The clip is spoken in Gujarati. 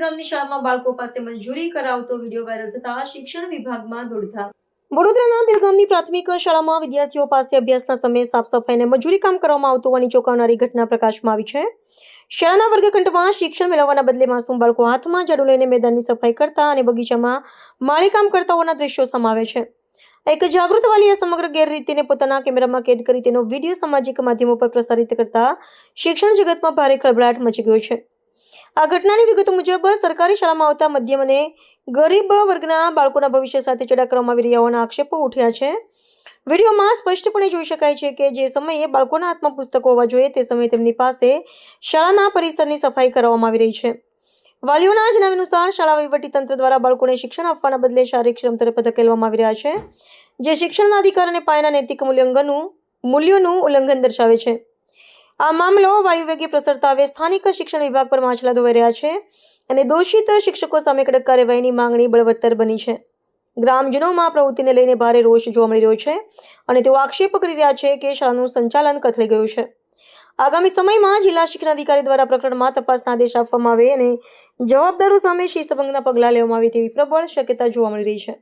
ગામની શાળામાં બાળકો પાસે મંજૂરી કરાવતો વીડિયો વાયરલ થતા શિક્ષણ વિભાગમાં દોડધામ. વડોદરાના બિલગામની પ્રાથમિક શાળામાં વિદ્યાર્થીઓ પાસે અભ્યાસના સમયે સાફ સફાઈ અને મજૂરી કામ કરવામાં આવતું હોવાની ચોંકાવનારી ઘટના પ્રકાશમાં આવી છે. શાળાના વર્ગખંડમાં શિક્ષણ મેળવવાના બદલે માસૂમ બાળકો હાથમાં ઝાડુ લઈને મેદાનની સફાઈ કરતા અને બગીચામાં માળીકામ કરતા હોવાના દ્રશ્યો સમાવે છે. એક જાગૃત વાલીએ સમગ્ર ગેરરીતિને પોતાના કેમેરામાં કેદ કરી તેનો વીડિયો સામાજિક માધ્યમો પર પ્રસારિત કરતા શિક્ષણ જગતમાં ભારે ખળભળાટ મચી ગયો છે. આ ઘટનાની વિગતો મુજબ સરકારી શાળામાં આવતા મધ્યમ અને ગરીબ વર્ગના બાળકોના ભવિષ્ય સાથે ચડા કરવામાં આવી રહ્યા હોવાના આક્ષેપો ઉઠ્યા છે. વિડીયોમાં સ્પષ્ટપણે જોઈ શકાય છે કે જે સમયે બાળકોના હાથમાં પુસ્તકો હોવા જોઈએ તે સમયે તેમની પાસે શાળાના પરિસરની સફાઈ કરવામાં આવી રહી છે. વાલીઓના જણાવ્યા અનુસાર શાળા વહીવટીતંત્ર દ્વારા બાળકોને શિક્ષણ આપવાના બદલે શારીરિક શ્રમ તરફ ધકેલવામાં આવી રહ્યા છે, જે શિક્ષણના અધિકાર અને પાયાના નૈતિક મૂલ્યાંકનનું મૂલ્યોનું ઉલ્લંઘન દર્શાવે છે. આ મામલો વાયુવેગે પ્રસરતા હવે સ્થાનિક શિક્ષણ વિભાગ પર માછલા ધોવાઈ રહ્યા છે અને દોષિત શિક્ષકો સામે કડક કાર્યવાહીની માંગણી બળવત્તર બની છે. ગ્રામજનોમાં પ્રવૃત્તિને લઈને ભારે રોષ જોવા મળી રહ્યો છે અને તેઓ આક્ષેપ કરી રહ્યા છે કે શાળાનું સંચાલન કથળી ગયું છે. આગામી સમયમાં જિલ્લા શિક્ષણ અધિકારી દ્વારા પ્રકરણમાં તપાસના આદેશ આપવામાં આવે અને જવાબદારો સામે શિસ્તભંગના પગલાં લેવામાં આવે તેવી પ્રબળ શક્યતા જોવા મળી રહી છે.